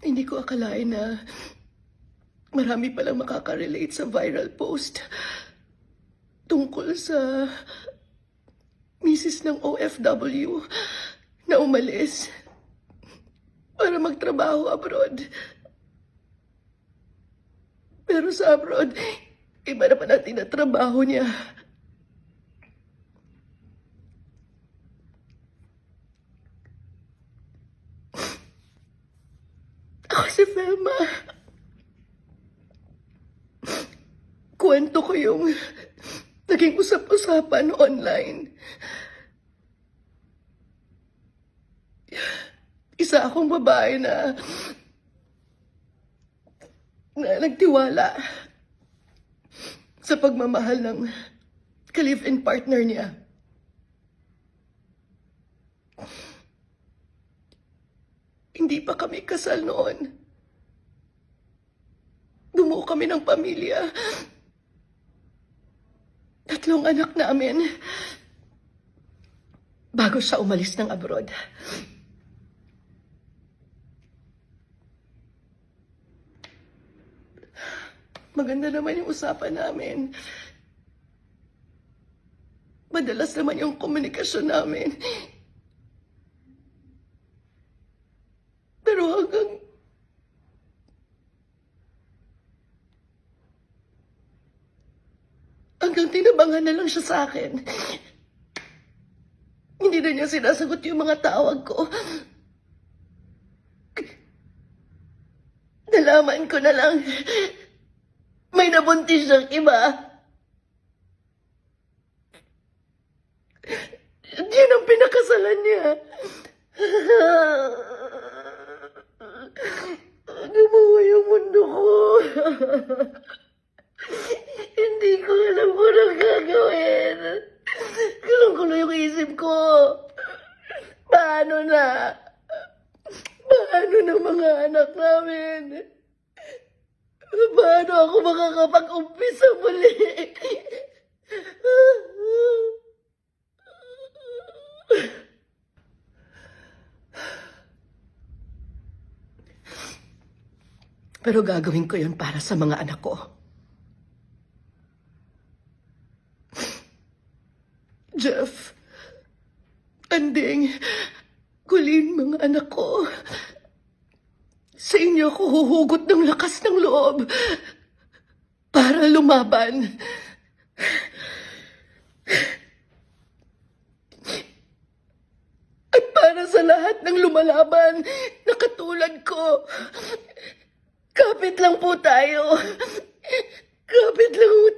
Hindi ko akalain na marami palang makaka-relate sa viral post tungkol sa misis ng OFW na umalis para magtrabaho abroad. Pero sa abroad, iba na pa natin na trabaho niya. Si Felma. Kwento ko yung naging usap-usapan online. Isa akong babae na na nagtiwala sa pagmamahal ng ka-live-in partner niya. Hindi pa kami kasal noon. Kami ng pamilya. Tatlong anak namin. Bago siya umalis ng abroad. Maganda naman yung usapan namin. Madalas naman yung komunikasyon namin. Pero hanggang... Hanggang tinabangan na lang siya sa akin. Hindi na niya sinasagot yung mga tawag ko. Nalaman ko na lang, may nabuntis siyang iba. Yun ang pinakasalan niya. Gumawa yung mundo ko. Kulong-kulo yung isip ko. Paano na? Paano na mga anak namin? Paano ako makakapag-umpisa muli? Pero gagawin ko yun para sa mga anak ko. Jeff, Anding, Kulin, mga anak ko. Sa inyo ako huhugot ng lakas ng loob para lumaban. At para sa lahat ng lumalaban na katulad ko, kapit lang po tayo. Kapit lang po